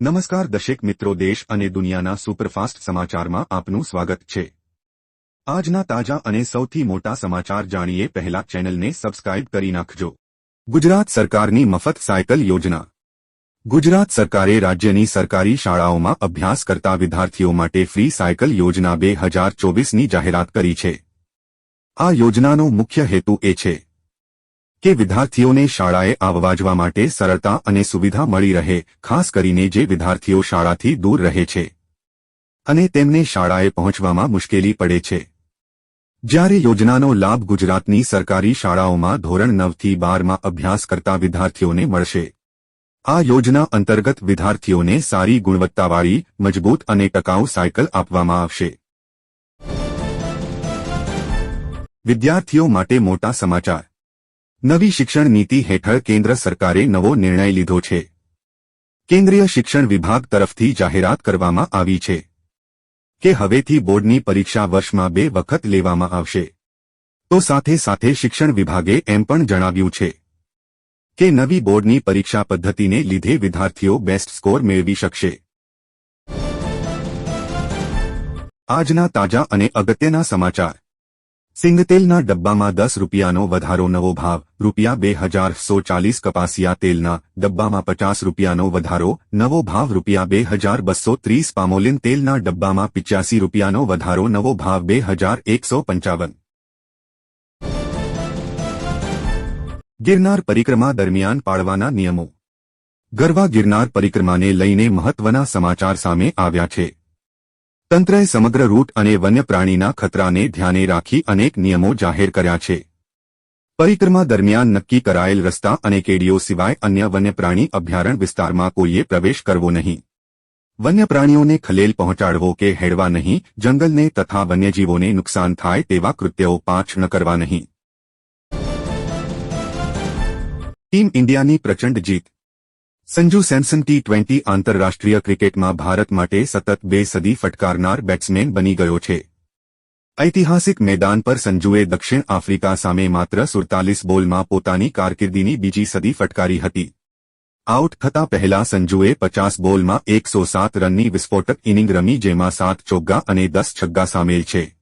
નમસ્કાર દશેક મિત્રો, દેશ અને દુનિયાના સુપરફાસ્ટ સમાચારમાં આપનું સ્વાગત છે. આજના તાજા અને સૌથી મોટા સમાચાર જાણીએ પહેલા ચેનલને સબસ્ક્રાઇબ કરી નાખજો. ગુજરાત સરકારની મફત સાયકલ યોજના. ગુજરાત સરકારે રાજ્યની સરકારી શાળાઓમાં અભ્યાસ કરતા વિદ્યાર્થીઓ માટે ફ્રી સાયકલ યોજના બે હજાર ચોવીસની જાહેરાત કરી છે. આ યોજનાનો મુખ્ય હેતુ એ છે કે વિદ્યાર્થીઓને શાળાએ આવવા જવા માટે સરળતા અને સુવિધા મળી રહે, ખાસ કરીને જે વિદ્યાર્થીઓ શાળાથી દૂર રહે છે. અને તેમને શાળાએ પહોંચવામાં મુશ્કેલી પડે છે. જ્યારે યોજનાનો લાભ ગુજરાતની સરકારી શાળાઓમાં ધોરણ નવથી બારમાં અભ્યાસ કરતા વિદ્યાર્થીઓને મળશે. આ યોજના અંતર્ગત વિદ્યાર્થીઓને સારી ગુણવત્તાવાળી, મજબૂત અને ટકાઉ સાયકલ આપવામાં આવશે. વિદ્યાર્થીઓ માટે મોટા સમાચાર. નવી શિક્ષણ નીતિ હેઠળ કેન્દ્ર સરકારે નવો નિર્ણય લીધો છે. કેન્દ્રીય શિક્ષણ વિભાગ તરફથી જાહેરાત કરવામાં આવી છે કે હવેથી બોર્ડની પરીક્ષા વર્ષમાં બે વખત લેવામાં આવશે. તો સાથે સાથે શિક્ષણ વિભાગે એમ પણ જણાવ્યું છે કે નવી બોર્ડની પરીક્ષા પદ્ધતિને લીધે વિદ્યાર્થીઓ બેસ્ટ સ્કોર મેળવી શકશે. આજના તાજા અને અગત્યના સમાચાર. સિંગતેલના ડબ્બામાં દસ રૂપિયાનો વધારો નવો ભાવ, રૂપિયા બે હજાર સો ચાલીસ કપાસિયા તેલના ડબ્બામાં પચાસ રૂપિયાનો વધારો, નવો ભાવ રૂપિયા બે હજાર બસો ત્રીસ પામોલિન તેલના ડબ્બામાં પિચ્યાસી રૂપિયાનો વધારો, નવો ભાવ બે હજાર એકસો પંચાવન. ગિરનાર પરિક્રમા દરમિયાન પાળવાના નિયમો. ગરવા ગિરનાર પરિક્રમાને લઈને મહત્વના સમાચાર સામે આવ્યા છે. તંત્રએ સમગ્ર રૂટ અને વન્યપ્રાણીના ખતરાને ધ્યાને રાખી અનેક નિયમો જાહેર કર્યા છે. પરિક્રમા દરમિયાન નક્કી કરાયેલ રસ્તા અને કેડીઓ સિવાય અન્ય વન્યપ્રાણી અભયારણ્ય વિસ્તારમાં કોઈએ પ્રવેશ કરવો નહીં. વન્યપ્રાણીઓને ખલેલ પહોંચાડવો કે હેડવા નહીં, જંગલને તથા વન્યજીવોને નુકસાન થાય તેવા કૃત્યો પાંચ ન કરવા નહીં. ટીમ ઇન્ડિયાની પ્રચંડ જીત સંજુ સેમસન ટી ટ્વેન્ટી આંતરરાષ્ટ્રીય ક્રિકેટમાં ભારત માટે સતત બે સદી ફટકારનાર બેટ્સમેન બની ગયો છે. ઐતિહાસિક મેદાન પર સંજુએ દક્ષિણ આફ્રિકા સામે માત્ર સુડતાલીસ બોલમાં પોતાની કારકિર્દીની બીજી સદી ફટકારી હતી. આઉટ થતા પહેલા સંજુએ પચાસ બોલમાં એકસો સાત રનની વિસ્ફોટક ઇનિંગ રમી જેમાં સાત ચોગ્ગા અને દસ છગ્ગા સામેલ છે.